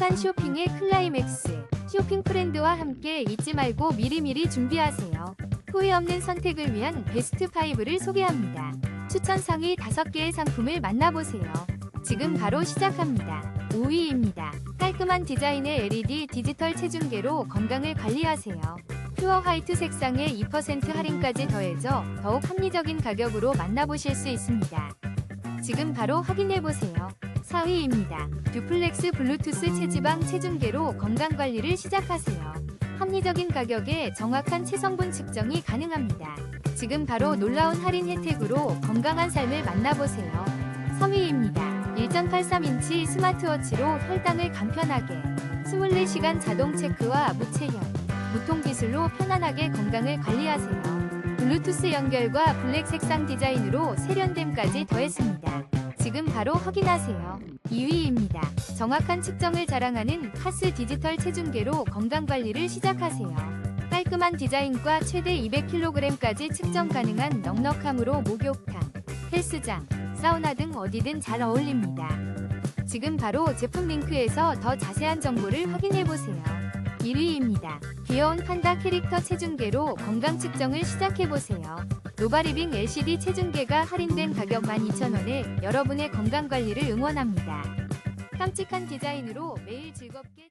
행복한 쇼핑의 클라이맥스. 쇼핑 프렌드와 함께 잊지 말고 미리미리 준비하세요. 후회 없는 선택을 위한 베스트 5를 소개합니다. 추천 상위 5개의 상품을 만나보세요. 지금 바로 시작합니다. 5위입니다. 깔끔한 디자인의 LED 디지털 체중계로 건강을 관리하세요. 퓨어 화이트 색상에 2% 할인까지 더해져 더욱 합리적인 가격으로 만나보실 수 있습니다. 지금 바로 확인해보세요. 4위입니다. 듀플렉스 블루투스 체지방 체중계로 건강관리를 시작하세요. 합리적인 가격에 정확한 체성분 측정이 가능합니다. 지금 바로 놀라운 할인 혜택으로 건강한 삶을 만나보세요. 3위입니다. 1.83인치 스마트워치로 혈당을 간편하게 24시간 자동 체크와 무체형, 무통 기술로 편안하게 건강을 관리하세요. 블루투스 연결과 블랙 색상 디자인으로 세련됨까지 더했습니다. 지금 바로 확인하세요. 2위입니다. 정확한 측정을 자랑하는 카스 디지털 체중계로 건강관리를 시작하세요. 깔끔한 디자인과 최대 200kg까지 측정 가능한 넉넉함으로 목욕탕, 헬스장, 사우나 등 어디든 잘 어울립니다. 지금 바로 제품 링크에서 더 자세한 정보를 확인해보세요. 1위입니다. 귀여운 판다 캐릭터 체중계로 건강 측정을 시작해보세요. 노바리빙 LCD 체중계가 할인된 가격 12,000원에 여러분의 건강관리를 응원합니다. 깜찍한 디자인으로 매일 즐겁게